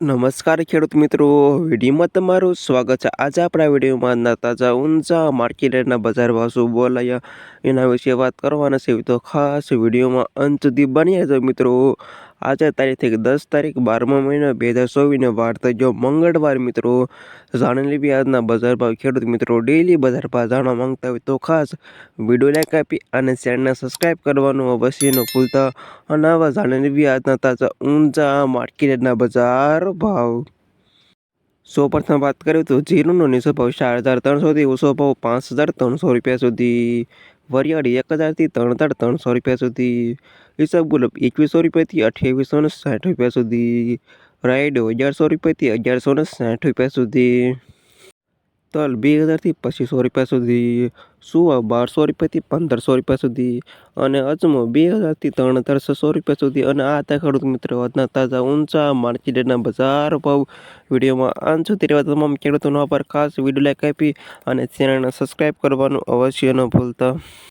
નમસ્કાર ખેડૂત મિત્રો. વિડીયોમાં તમારું સ્વાગત છે. આજે આપણા વિડીયોમાં તાજા ઊંચા માર્કેટના બજાર ભાવ શું બોલાયા એના વિશે વાત કરવાના છે. તો ખાસ વિડીયોમાં અંત સુધી બની જાય મિત્રો. આજે તારીખ દસ તારીખ બારમા મહિના બે હજાર ચોવીસને વાર જો મંગળવાર મિત્રો જાણી લેવી આજના બજાર ભાવ. ખેડૂત મિત્રો ડેલી બજાર ભાવ જાણવા માંગતા હોય તો ખાસ વીડિયો લાઈક આપી અને ચેનલને સબસ્ક્રાઈબ કરવાનું અવશ્ય ન ભૂલતા. અને આવા જાણી લેવી આજના તાજા ઊંચા માર્કેટના બજાર ભાવ. સૌ પ્રથમ વાત કરીએ તો જીરુનો નીચો ભાવ ચાર હજાર ત્રણસોથી ઓછો ભાવ પાંચ હજાર ત્રણસો રૂપિયા સુધી. વરિયાળી એક હજારથી ત્રણ હજાર ત્રણસો રૂપિયા સુધી. ઈસબગુલ એકવીસો રૂપિયાથી અઠ્યાવીસો ને સાઠ રૂપિયા સુધી. રાઈડો અગિયારસો રૂપિયાથી અગિયારસો ને સાઠ રૂપિયા સુધી. તલ બે હજારથી પચીસો રૂપિયા સુધી. સુવા બારસો રૂપિયાથી પંદરસો રૂપિયા સુધી. અને અજમો બે હજારથી ત્રણ હજાર છસો રૂપિયા સુધી. અને આ હતા ખેડૂત મિત્રો આજના તાજા ઊંચા માર્કેટના બજાર ભાવ વિડીયોમાં. આંચો સુધી રહેવા તમામ ખેડૂતોનો પર ખાસ વીડિયો લાઈક આપી અને ચેનલને સબસ્ક્રાઈબ કરવાનું અવશ્ય ન ભૂલતા.